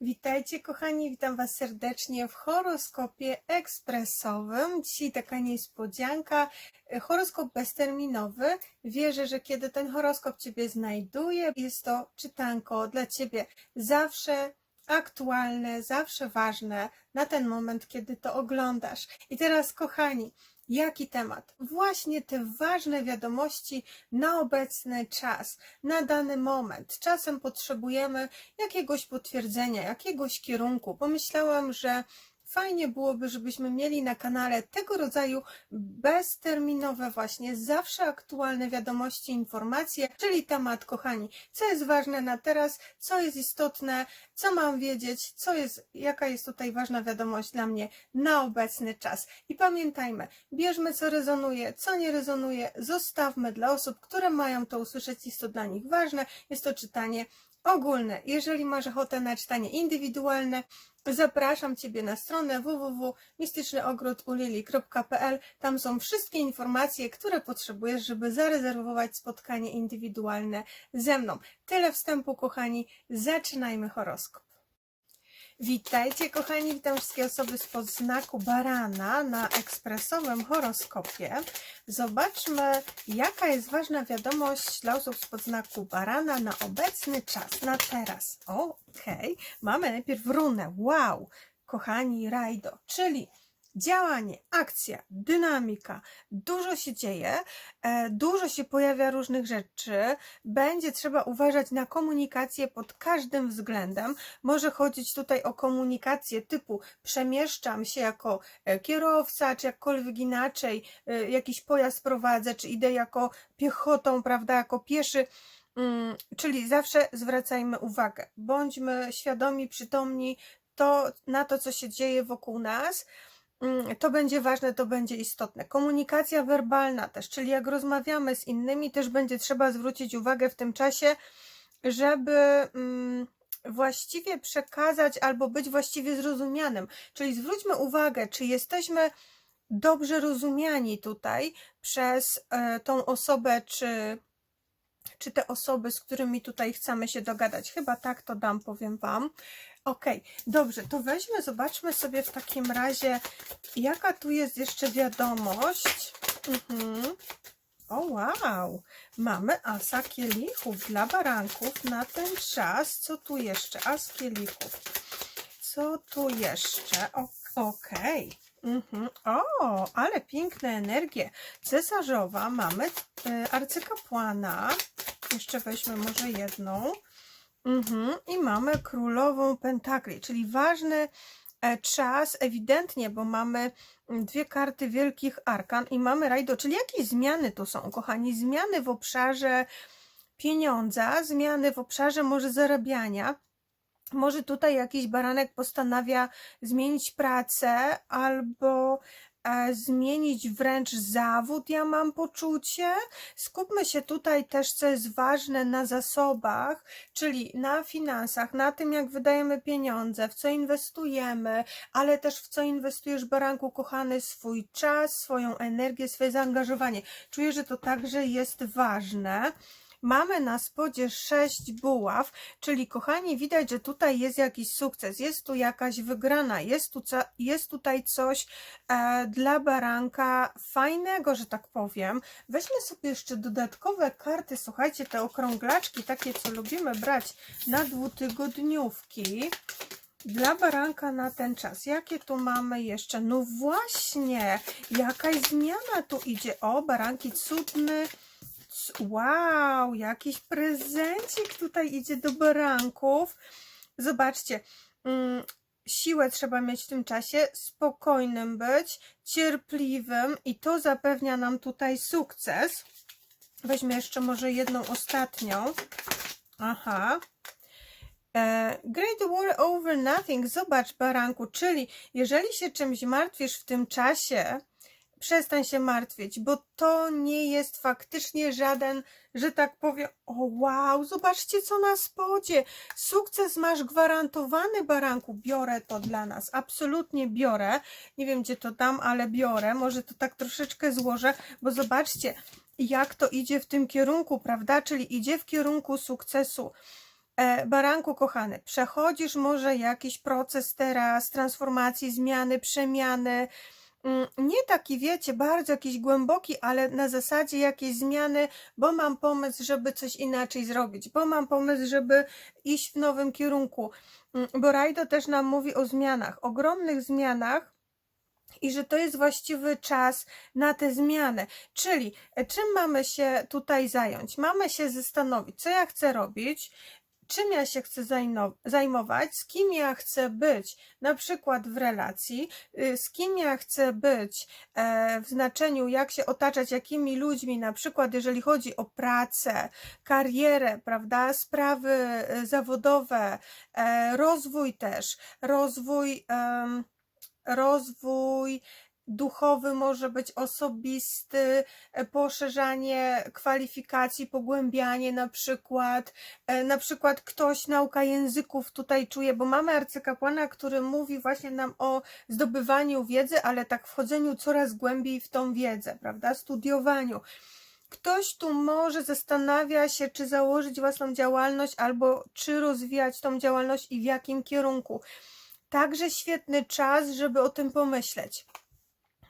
Witajcie kochani, witam Was serdecznie w horoskopie ekspresowym. Dzisiaj taka niespodzianka, horoskop bezterminowy. Wierzę, że kiedy ten horoskop Ciebie znajduje, jest to czytanko dla Ciebie zawsze aktualne, zawsze ważne na ten moment, kiedy to oglądasz. I teraz kochani, Jaki temat? Właśnie te ważne wiadomości na obecny czas, na dany moment. Czasem potrzebujemy jakiegoś potwierdzenia, jakiegoś kierunku. Pomyślałam, że fajnie byłoby, żebyśmy mieli na kanale tego rodzaju bezterminowe właśnie, zawsze aktualne wiadomości, informacje, czyli temat, kochani, co jest ważne na teraz, co jest istotne, co mam wiedzieć, co jest, jaka jest tutaj ważna wiadomość dla mnie na obecny czas. I pamiętajmy, bierzmy co rezonuje, co nie rezonuje, zostawmy dla osób, które mają to usłyszeć, jest to dla nich ważne, jest to czytanie ogólne. Jeżeli masz ochotę na czytanie indywidualne, zapraszam Ciebie na stronę www.mistycznyogródulili.pl. Tam są wszystkie informacje, które potrzebujesz, żeby zarezerwować spotkanie indywidualne ze mną. Tyle wstępu, kochani. Zaczynajmy horoskop. Witajcie kochani, witam wszystkie osoby spod znaku barana na ekspresowym horoskopie. Zobaczmy, jaka jest ważna wiadomość dla osób spod znaku barana na obecny czas, na teraz. Okej, okay. mamy najpierw runę, wow, kochani Rajdo, czyli działanie, akcja, dynamika, dużo się dzieje, e, dużo się pojawia różnych rzeczy, będzie trzeba uważać na komunikację pod każdym względem. Może chodzić tutaj o komunikację typu przemieszczam się jako e, kierowca, czy jakkolwiek inaczej, e, jakiś pojazd prowadzę, czy idę jako piechotą, prawda, jako pieszy. Mm, czyli zawsze zwracajmy uwagę, bądźmy świadomi, przytomni to, na to, co się dzieje wokół nas. Mm, to będzie ważne, to będzie istotne. Komunikacja werbalna też, czyli jak rozmawiamy z innymi, też będzie trzeba zwrócić uwagę w tym czasie, żeby mm, właściwie przekazać albo być właściwie zrozumianym. Czyli zwróćmy uwagę, czy jesteśmy dobrze rozumiani tutaj przez e, tą osobę, czy, czy te osoby, z którymi tutaj chcemy się dogadać. Chyba tak to dam, powiem Wam. Okay, dobrze, to weźmy, zobaczmy sobie w takim razie, jaka tu jest jeszcze wiadomość. Mhm. O wow, mamy asa kielichów dla baranków na ten czas. Co tu jeszcze? As kielichów. Co tu jeszcze? Okej. Okay. Mhm. O, ale piękne energie. Cesarzowa, mamy y, arcykapłana. Jeszcze weźmy może jedną. Mhm. I mamy królową pentakli, czyli ważny e, czas ewidentnie, bo mamy mm, dwie karty wielkich arkan i mamy rajdo, czyli jakieś zmiany tu są, kochani, zmiany w obszarze pieniądza, zmiany w obszarze może zarabiania, może tutaj jakiś baranek postanawia zmienić pracę albo zmienić wręcz zawód, ja mam poczucie. Skupmy się tutaj też, co jest ważne, na zasobach, czyli na finansach, na tym, jak wydajemy pieniądze, w co inwestujemy, ale też w co inwestujesz, baranku kochany, swój czas, swoją energię, swoje zaangażowanie. Czuję, że to także jest ważne. Mamy na spodzie sześć buław, czyli kochani, widać, że tutaj jest jakiś sukces, jest tu jakaś wygrana, jest, tu, jest tutaj coś e, dla baranka fajnego, że tak powiem. Weźmy sobie jeszcze dodatkowe karty, słuchajcie, te okrąglaczki, takie co lubimy brać na dwutygodniówki dla baranka na ten czas. Jakie tu mamy jeszcze? No właśnie, jakaś zmiana tu idzie. O, baranki cudny Wow, jakiś prezencik tutaj idzie do baranków. Zobaczcie, mm, siłę trzeba mieć w tym czasie, spokojnym być, cierpliwym i to zapewnia nam tutaj sukces. Weźmy jeszcze może jedną ostatnią. Aha. E, great war over nothing. Zobacz, baranku, czyli jeżeli się czymś martwisz w tym czasie, przestań się martwić, bo to nie jest faktycznie żaden, że tak powiem, o wow, zobaczcie co na spodzie, sukces masz gwarantowany baranku, biorę to dla nas, absolutnie biorę, nie wiem gdzie to dam, ale biorę, może to tak troszeczkę złożę, bo zobaczcie, jak to idzie w tym kierunku, prawda, czyli idzie w kierunku sukcesu, E, Baranku kochany, przechodzisz może jakiś proces teraz transformacji, zmiany, przemiany. Mm, Nie taki, wiecie, bardzo jakiś głęboki, ale na zasadzie jakiejś zmiany, bo mam pomysł, żeby coś inaczej zrobić, bo mam pomysł, żeby iść w nowym kierunku. Mm, Bo Rajdo też nam mówi o zmianach, ogromnych zmianach, i że to jest właściwy czas na te zmiany. Czyli e, czym mamy się tutaj zająć? Mamy się zastanowić, co ja chcę robić, czym ja się chcę zajmować, z kim ja chcę być, na przykład w relacji, y, z kim ja chcę być e, w znaczeniu, jak się otaczać, jakimi ludźmi, na przykład jeżeli chodzi o pracę, karierę, prawda, sprawy e, zawodowe, e, rozwój też, rozwój. rozwój duchowy może być osobisty, e, poszerzanie kwalifikacji, pogłębianie na przykład, e, na przykład ktoś nauka języków tutaj czuje, bo mamy arcykapłana, który mówi właśnie nam o zdobywaniu wiedzy, ale tak wchodzeniu coraz głębiej w tą wiedzę, prawda, studiowaniu. Ktoś tu może zastanawia się, czy założyć własną działalność, albo czy rozwijać tą działalność i w jakim kierunku. Także świetny czas, żeby o tym pomyśleć.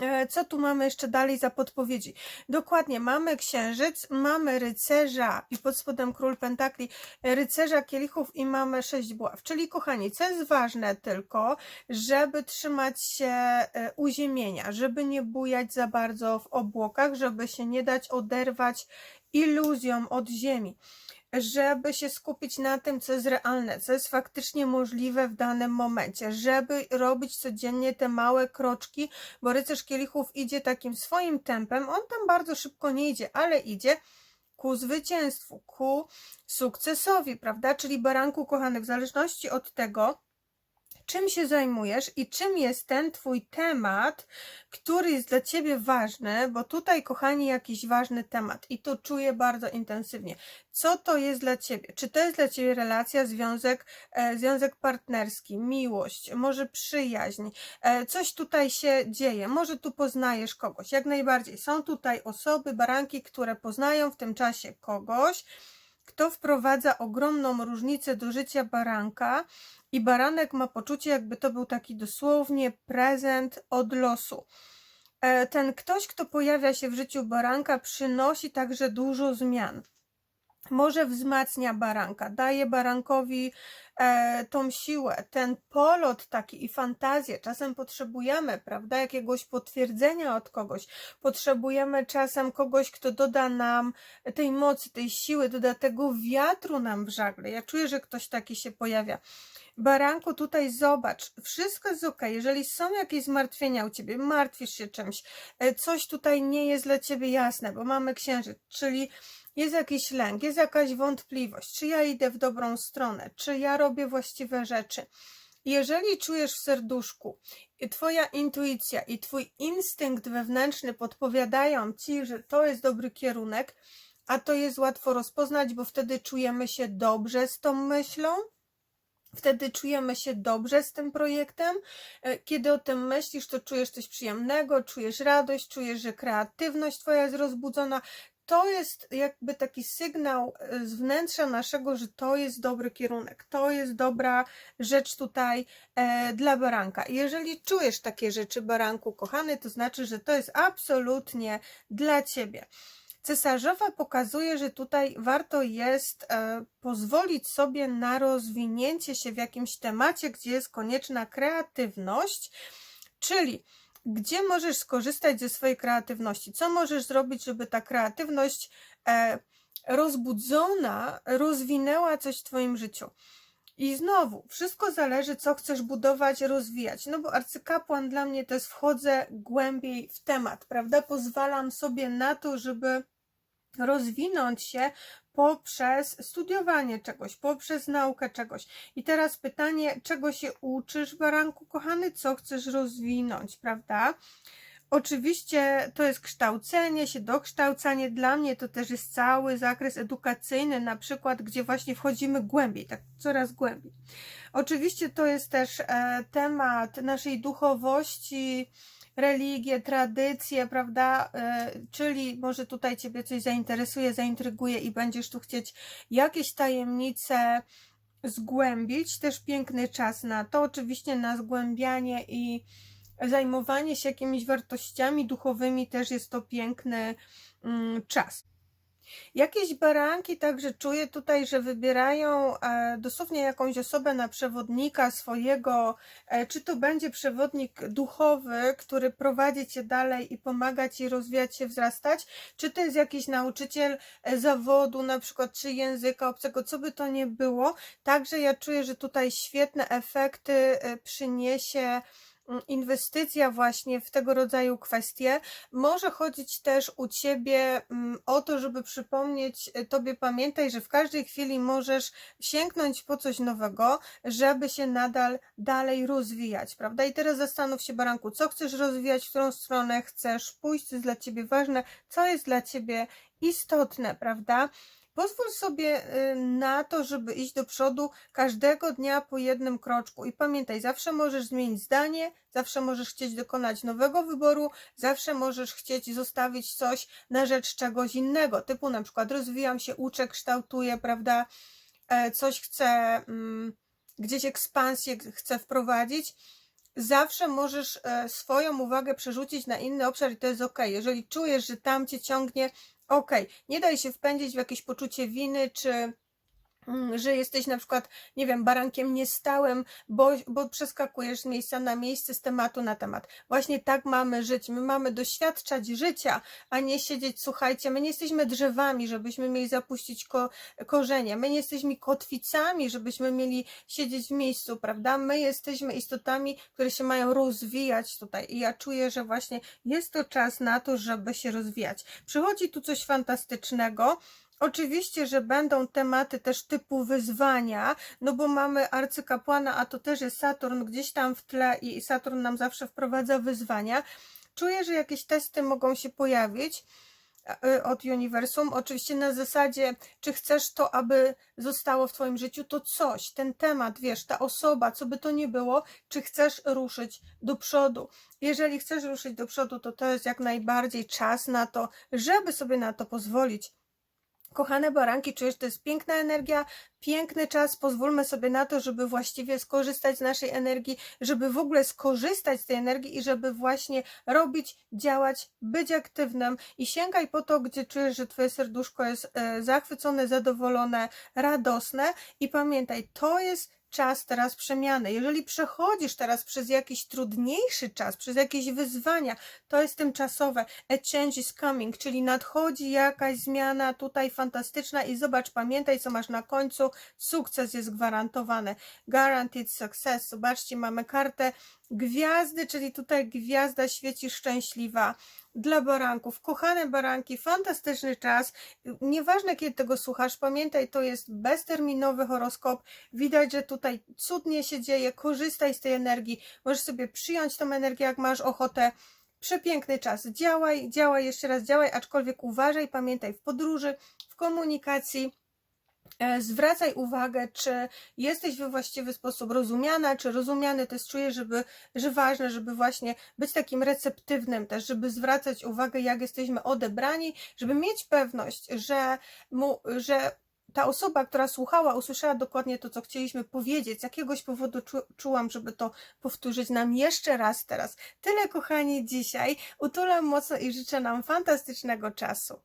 E, Co tu mamy jeszcze dalej za podpowiedzi? Dokładnie, mamy księżyc, mamy rycerza i pod spodem król pentakli, e, rycerza kielichów i mamy sześć buław. Czyli kochani, co jest ważne tylko, żeby trzymać się e, uziemienia, żeby nie bujać za bardzo w obłokach, żeby się nie dać oderwać iluzjom od ziemi żeby się skupić na tym, co jest realne, co jest faktycznie możliwe w danym momencie, żeby robić codziennie te małe kroczki, bo rycerz kielichów idzie takim swoim tempem, on tam bardzo szybko nie idzie, ale idzie ku zwycięstwu, ku sukcesowi, prawda? Czyli baranku kochany, w zależności od tego, czym się zajmujesz i czym jest ten Twój temat, który jest dla Ciebie ważny, bo tutaj, kochani, jakiś ważny temat i to czuję bardzo intensywnie. Co to jest dla Ciebie? Czy to jest dla Ciebie relacja, związek, e, związek partnerski, miłość, może przyjaźń, e, coś tutaj się dzieje, może tu poznajesz kogoś, jak najbardziej. Są tutaj osoby, baranki, które poznają w tym czasie kogoś, kto wprowadza ogromną różnicę do życia baranka i baranek ma poczucie, jakby to był taki dosłownie prezent od losu. E, Ten ktoś, kto pojawia się w życiu baranka, przynosi także dużo zmian. Może wzmacnia baranka, daje barankowi e, tą siłę, ten polot taki i fantazję. Czasem potrzebujemy, prawda, jakiegoś potwierdzenia od kogoś. Potrzebujemy czasem kogoś, kto doda nam tej mocy, tej siły, doda tego wiatru nam w żagle. Ja czuję, że ktoś taki się pojawia. Baranku, tutaj zobacz, wszystko jest ok. Jeżeli są jakieś zmartwienia u ciebie, martwisz się czymś, e, coś tutaj nie jest dla ciebie jasne, bo mamy księżyc, czyli jest jakiś lęk, jest jakaś wątpliwość, czy ja idę w dobrą stronę, czy ja robię właściwe rzeczy. Jeżeli czujesz w serduszku, Twoja intuicja i Twój instynkt wewnętrzny podpowiadają Ci, że to jest dobry kierunek, a to jest łatwo rozpoznać, bo wtedy czujemy się dobrze z tą myślą, Wtedy czujemy się dobrze z tym projektem. E, Kiedy o tym myślisz, to czujesz coś przyjemnego, czujesz radość, czujesz, że kreatywność Twoja jest rozbudzona. To jest jakby taki sygnał e, z wnętrza naszego, że to jest dobry kierunek, to jest dobra rzecz tutaj e, dla baranka. Jeżeli czujesz takie rzeczy, baranku kochany, to znaczy, że to jest absolutnie dla Ciebie. Cesarzowa pokazuje, że tutaj warto jest e, pozwolić sobie na rozwinięcie się w jakimś temacie, gdzie jest konieczna kreatywność, czyli gdzie możesz skorzystać ze swojej kreatywności, co możesz zrobić, żeby ta kreatywność e, rozbudzona rozwinęła coś w Twoim życiu. I znowu, wszystko zależy, co chcesz budować, rozwijać. No bo arcykapłan dla mnie to jest wchodzę głębiej w temat, prawda? Pozwalam sobie na to, żeby rozwinąć się poprzez studiowanie czegoś, poprzez naukę czegoś. I teraz pytanie, czego się uczysz, baranku kochany, co chcesz rozwinąć, prawda? Oczywiście to jest kształcenie się, dokształcanie. Dla mnie to też jest cały zakres edukacyjny, na przykład, gdzie właśnie wchodzimy głębiej, tak coraz głębiej. Oczywiście to jest też e, temat naszej duchowości, religie, tradycje, prawda? E, Czyli może tutaj Ciebie coś zainteresuje, zaintryguje i będziesz tu chcieć jakieś tajemnice zgłębić. Też piękny czas na to, oczywiście na zgłębianie i zajmowanie się jakimiś wartościami duchowymi też jest to piękny mm, czas. Jakieś baranki także czuję tutaj, że wybierają e, dosłownie jakąś osobę na przewodnika swojego, e, czy to będzie przewodnik duchowy, który prowadzi cię dalej i pomaga ci rozwijać się, wzrastać, czy to jest jakiś nauczyciel e, zawodu, na przykład, czy języka obcego, co by to nie było. Także ja czuję, że tutaj świetne efekty przyniesie inwestycja właśnie w tego rodzaju kwestie. Może chodzić też u Ciebie mm, o to, żeby przypomnieć e, Tobie, pamiętaj, że w każdej chwili możesz sięgnąć po coś nowego, żeby się nadal dalej rozwijać, prawda? I teraz zastanów się, Baranku, co chcesz rozwijać, w którą stronę chcesz pójść, co jest dla Ciebie ważne, co jest dla Ciebie istotne, prawda? Pozwól sobie y, na to, żeby iść do przodu każdego dnia po jednym kroczku. I pamiętaj, zawsze możesz zmienić zdanie, zawsze możesz chcieć dokonać nowego wyboru, zawsze możesz chcieć zostawić coś na rzecz czegoś innego. Typu na przykład rozwijam się, uczę, kształtuję, prawda? E, Coś chcę, mm, gdzieś ekspansję chcę wprowadzić. Zawsze możesz e, swoją uwagę przerzucić na inny obszar i to jest ok. Jeżeli czujesz, że tam cię ciągnie, Okej, nie daj się wpędzić w jakieś poczucie winy, czy że jesteś na przykład, nie wiem, barankiem niestałym, bo, bo przeskakujesz z miejsca na miejsce, z tematu na temat. Właśnie tak mamy żyć. My mamy doświadczać życia, a nie siedzieć, słuchajcie, my nie jesteśmy drzewami, żebyśmy mieli zapuścić ko, korzenie. My nie jesteśmy kotwicami, żebyśmy mieli siedzieć w miejscu, prawda? My jesteśmy istotami, które się mają rozwijać tutaj. I ja czuję, że właśnie jest to czas na to, żeby się rozwijać. Przychodzi tu coś fantastycznego. Oczywiście, że będą tematy też typu wyzwania, no bo mamy arcykapłana, a to też jest Saturn gdzieś tam w tle i Saturn nam zawsze wprowadza wyzwania. Czuję, że jakieś testy mogą się pojawić e, od uniwersum. Oczywiście na zasadzie, czy chcesz to, aby zostało w Twoim życiu, to coś, ten temat, wiesz, ta osoba, co by to nie było, czy chcesz ruszyć do przodu. Jeżeli chcesz ruszyć do przodu, to to jest jak najbardziej czas na to, żeby sobie na to pozwolić. Kochane baranki, czujesz, to jest piękna energia, piękny czas. Pozwólmy sobie na to, żeby właściwie skorzystać z naszej energii, żeby w ogóle skorzystać z tej energii i żeby właśnie robić, działać, być aktywnym i sięgaj po to, gdzie czujesz, że Twoje serduszko jest e, zachwycone, zadowolone, radosne. I pamiętaj, to jest czas teraz przemiany. Jeżeli przechodzisz teraz przez jakiś trudniejszy czas, przez jakieś wyzwania, to jest tymczasowe. A change is coming, czyli nadchodzi jakaś zmiana tutaj fantastyczna i zobacz, pamiętaj, co masz na końcu. Sukces jest gwarantowany. Guaranteed success. Zobaczcie, mamy kartę gwiazdy, czyli tutaj gwiazda świeci szczęśliwa dla baranków. Kochane baranki, fantastyczny czas. Nieważne kiedy tego słuchasz, pamiętaj, to jest bezterminowy horoskop. Widać, że tutaj cudnie się dzieje. Korzystaj z tej energii. Możesz sobie przyjąć tą energię, jak masz ochotę. Przepiękny czas. Działaj, działaj, jeszcze raz działaj, aczkolwiek uważaj, pamiętaj w podróży, w komunikacji zwracaj uwagę, czy jesteś we właściwy sposób rozumiana, czy rozumiany, jest czuję, żeby, że ważne, żeby właśnie być takim receptywnym też, żeby zwracać uwagę, jak jesteśmy odebrani, żeby mieć pewność, że, mu, że ta osoba, która słuchała, usłyszała dokładnie to, co chcieliśmy powiedzieć. Z jakiegoś powodu czu, czułam, żeby to powtórzyć nam jeszcze raz teraz. Tyle, kochani, dzisiaj. Utulam mocno i życzę nam fantastycznego czasu.